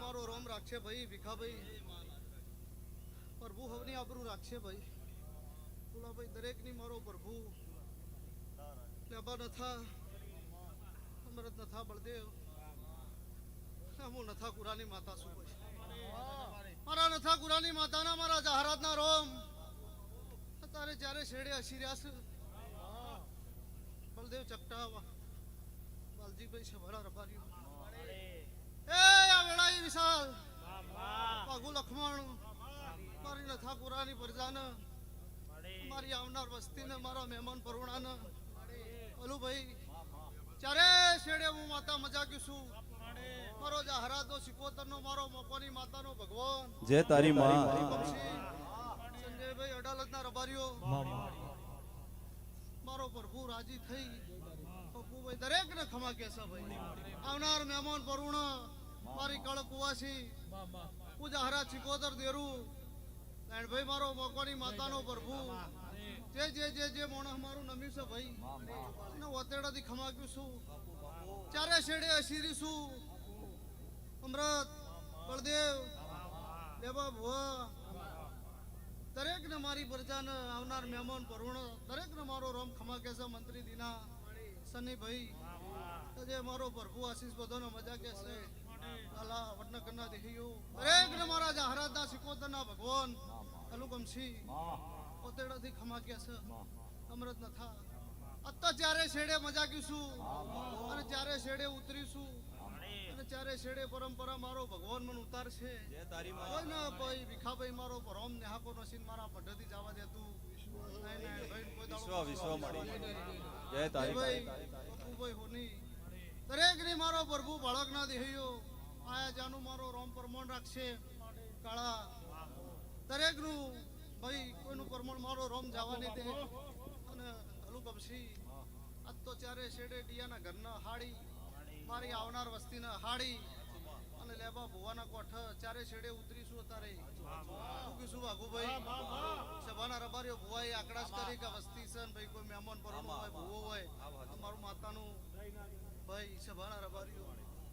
મારો રાખશે ભાઈ ભીખા પ્રભુ હવની આપણું રાખશે ભાઈ ભુલા ભાઈ દરેકની મારો પ્રભુ લેવા નથા નથા બળદેવ. હું નથા કુરાની માતા શું મારા નથા કુરાની માતાના મારા જહારાતના રોમ. તારે જ્યારે છેડે હસી રહ્યા છે. બળદેવ ચકટા બાલજીભાઈ સવારા રબારી એ, આ વેળાઈ વિશાલ. વાઘુ લખમણ. મારી નથા કુરાની પ્રજાને. મારી આવનાર વસ્તીને, મારા મહેમાન પરુણાને. અલુભાઈ શેડે હું માતા મજાક્યું છું. મારો જહરાતો સિકોતરનો મારો મોકોની માતાનો ભગવાન. જય તારી માં. સંજયભાઈ અડાલત ના રબારીઓ. મારો પ્રભુ રાજી થઈ. પપ્પુભાઈ દરેકને ખમા કેસા ભાઈ. આવનાર મહેમાન પરુણ મારી કળ કુવાસી પૂજા હરા સિકોતર દેરું. ભાઈ મારો મોકોની માતાનો પ્રભુ. જે જે જે જે મોણસ મારું નમ્યું છે ભાઈ. એને ઓતેડાથી ખમાક્યું છું. ચારે શેડે અશીરી છું. અમૃત બળદેવ દેવા ભુવા. દરેકને મારી પ્રજાને આવનાર મહેમાન પરુણ દરેકને મારો રોમ ખમાકે છે મંત્રી દીના સની ભાઈ. જે મારો પ્રભુ આશીષ બધાનો મજા કહેશે અલા વડના કન્ના દરેક દરેકને મારા જહરાતના સિકોતરના ભગવાન. અનુગમસી પોતેડાથી ખમાક્યા છે. અમૃત નથા અત્યારે જ્યારે શેડે મજા કીશું અને જ્યારે શેડે ઉતરીશું અને ચારે શેડે પરંપરા મારો ભગવાન મને ઉતારશે. કોઈ ના ભાઈ ભીખાભાઈ મારો પરમ નેહાકો નસીન મારા પદ્ધતિ જવા દેતું. નહીં, નહીં, ભાઈ કોઈ દાડો વિશ્વ વિશ્વ મળી. જય તારી ભાઈ હોની. દરેકની મારો પ્રભુ બાળક ના દેહીયો. આયા જાનું મારો રોમ પરમણ રાખશે. કાળા. દરેકનું ભાઈ, કોઈનું પરમણ મારો રોમ જવા નહીં દે અને હલુ ગમશી આજ તો ચારે શેડે ડિયાના ઘરના હાડી, મારી આવનાર વસ્તીના હાડી. અને લેબા ભુવાના કોઠ ચારે શેડે ઉતરીશું તારે ઉગીશું વાઘુભાઈ સભાના રબારીઓ ભુવાએ આકડાશ કરી કે વસ્તી છે ભાઈ કોઈ મહેમાન પરણું હોય, ભુવો હોય, અમારું માતાનું ભાઈ સભાના રબારીઓ.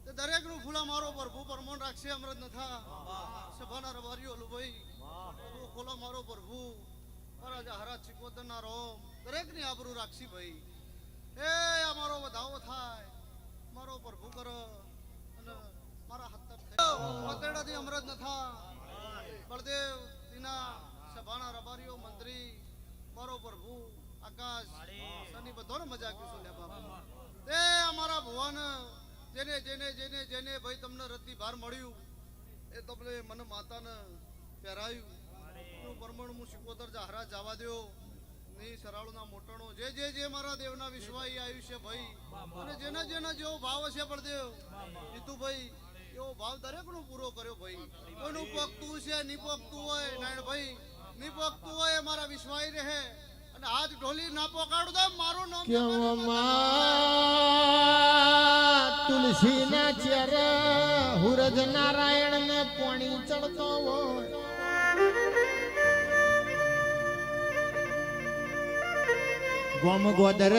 તે દરેકનું ફૂલા મારો પ્રભુ પરમોણ રાખશે, અમૃત નથા. સભાના રબારીઓ લુભાઈ મારો પ્રભુ. મારા જહરા ચિકોતરના રોમ દરેકની આબરૂ રાખશી ભાઈ. એ અમારો વધાવો થાય. મારો પ્રભુ કરો. અને મારા હત્તર પતેડાથી અમૃત નથા બળદેવ, દીના, સભાના રબારીઓ, મંત્રી, મારો પ્રભુ, આકાશ સની બધાને મજા કીશું ને બાપા. તે અમારા ભુવન, જેને જેને જેને જેને ભાઈ તમને રત્તી ભાર મળ્યું, એ તમને મને માતાને પહેરાયું. પરમણ હું શિકોતર જાહરા જવા દો નહીં સરાળુના મોટણો. જે જે જે મારા દેવના વિશ્વાઈ છે ભાઈ. અને જેના જેના જેવો ભાવ હશે બળદેવ જીતુભાઈ એવો ભાવ દરેક નો પૂરો કર્યો ભાઈ. કોઈનું પોગતું છે ની હોય નારાયણ ભાઈ. ની હોય એ મારા વિશ્વાઈ રહે. અને હાથ ઢોલી ના પોકાડું તો મારું નામ કેવમાં ગોમ ગોદર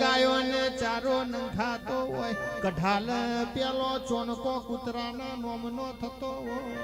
ગાયો ને ચારો નંખાતો હોય. કઢાલ પેલો ચોનકો કૂતરાના નોમનો થતો હોય.